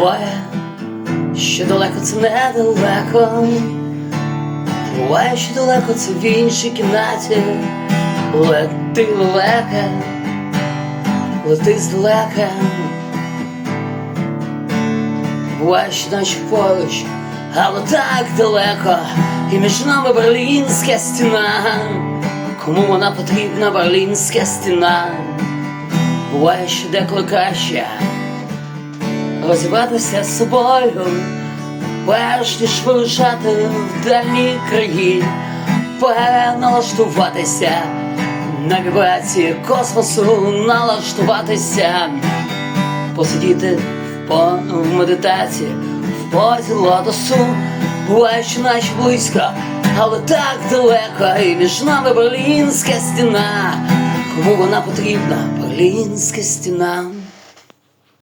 Буває, що далеко це недалеко. Буває, що далеко це в іншій кімнаті. Лети далеко, лети здалека. Буває, що наче поруч, але так далеко, і між нами берлінська стіна. Кому вона потрібна, берлінська стіна? Буває, що деколи краще розібратися з собою, перш ніж вирушати в дальні краї, переналаштуватися на вібрації космосу, налаштуватися, посидіти в, по, в медитації, в позі лотосу, буває, що наче близько, але так далеко, і між нами берлінська стіна. Кому вона потрібна, берлінська стіна.